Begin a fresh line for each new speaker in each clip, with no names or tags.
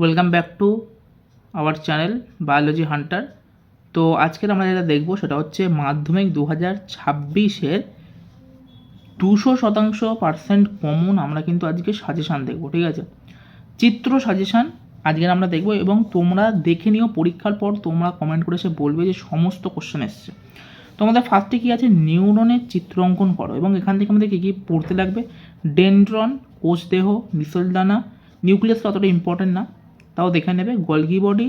Welcome back to our channel Biology Hunter তো আজকের আমরা যেটা দেখব সেটা হচ্ছে মাধ্যমিক দু হাজার ছাব্বিশের দুশো শতাংশ পার্সেন্ট কমন আমরা কিন্তু আজকে সাজেশান দেখব, ঠিক আছে? চিত্র সাজেশান আজকের আমরা দেখব এবং তোমরা দেখে নিও পরীক্ষার পর তোমরা কমেন্ট করে এসে বলবে যে সমস্ত কোশ্চেন এসছে। তোমাদের ফার্স্টে কী আছে? নিউরনের চিত্র অঙ্কন করো এবং এখান থেকে আমাদের কী কী পড়তে লাগবে? ডেন্ড্রন কোষদেহ মিসলদানা নিউক্লিয়াস অতটা ইম্পর্টেন্ট না। তাও দেখে নেবে। Golgi body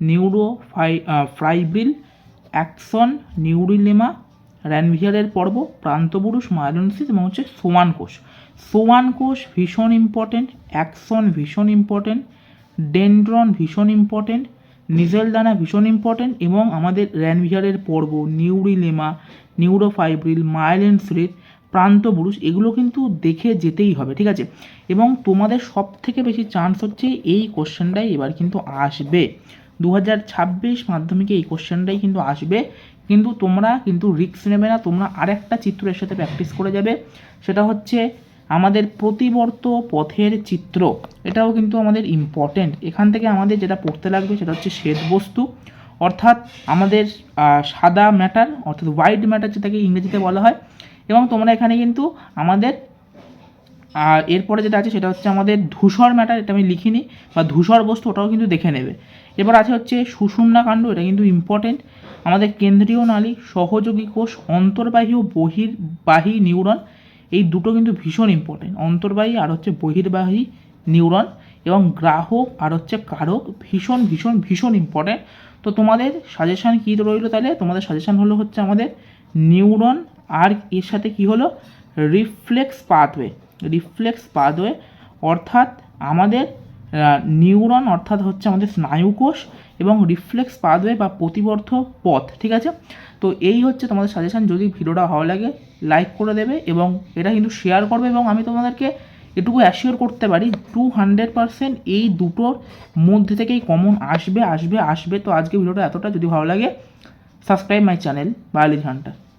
neurofibril axon neurilemma র্যানভিয়ারের পর্ব প্রান্তপুরুষ মায়োলিনসিস এবং হচ্ছে সোয়ান কোষ। সোয়ান কোষ ভীষণ ইম্পর্টেন্ট অ্যাকশন ভীষণ ইম্পর্টেন্ট ডেন্ড্রন ভীষণ ইম্পর্টেন্ট নিজেলদানা ভীষণ ইম্পর্টেন্ট এবং আমাদের র্যানভিয়ারের পর্ব নিউরিলেমা নিউরোফাইব্রিল মাইলেন স্লিট প্রান্তপুরুষ এগুলো কিন্তু দেখে যেতেই হবে, ঠিক আছে? এবং তোমাদের সব থেকে বেশি চান্স হচ্ছে এই কোশ্চেনটাই এবার কিন্তু আসবে। দু হাজার ছাব্বিশ মাধ্যমিকে এই কোশ্চেনটাই কিন্তু আসবে। কিন্তু তোমরা কিন্তু রিস্ক নেবে না, তোমরা আরেকটা চিত্রের সাথে প্র্যাকটিস করে যাবে। সেটা হচ্ছে আমাদের প্রতিবর্ত পথের চিত্র, এটাও কিন্তু আমাদের ইম্পর্টেন্ট এখান থেকে আমাদের যেটা পড়তে লাগবে সেটা হচ্ছে শ্বেতবস্তু। অর্থাৎ আমাদের সাদা ম্যাটার অর্থাৎ হোয়াইট ম্যাটার যেটাকে ইংরেজিতে বলা হয় এবং তোমরা এখানে কিন্তু আমাদের, আর এরপরে যেটা আছে সেটা হচ্ছে আমাদের ধূসর ম্যাটার এটা আমি লিখিনি, বা ধূসর বস্তু ওটাও কিন্তু দেখে নেবে। এবার আছে হচ্ছে সুষুম্না কাণ্ড, এটা কিন্তু ইম্পর্টেন্ট আমাদের কেন্দ্রীয় নালী, সহযোগী কোষ, অন্তর্বাহী ও বহির্বাহী নিউরন, এই দুটো কিন্তু ভীষণ ইম্পর্টেন্ট অন্তর্বাহী আর হচ্ছে বহির্বাহী নিউরন এবং গ্রাহক আর হচ্ছে কারক ভীষণ ভীষণ ভীষণ ইম্পর্টেন্ট তো তোমাদের সাজেশান কী রইল তাহলে? তোমাদের সাজেশান হলো হচ্ছে আমাদের নিউরন আর এর সাথে কি হলো? Reflex pathway. রিফ্লেক্স পাথওয়ে অর্থাৎ আমাদের নিউরন অর্থাৎ হচ্ছে আমাদের স্নায়ুকোষ এবং রিফ্লেক্স পাথওয়ে বা প্রতিবর্ধ পথ, ঠিক আছে? তো এই হচ্ছে তোমাদের সাজেশান যদি ভিডিওটা ভালো লাগে লাইক করে দেবে এবং এটা কিন্তু শেয়ার করবে এবং আমি তোমাদেরকে এটুকু অ্যাসিওর করতে পারি টু হান্ড্রেড এই দুটোর মধ্যে থেকেই কমন আসবে আসবে আসবে। তো আজকে ভিডিওটা এতটা। যদি ভালো লাগে subscribe my channel Biology Hunter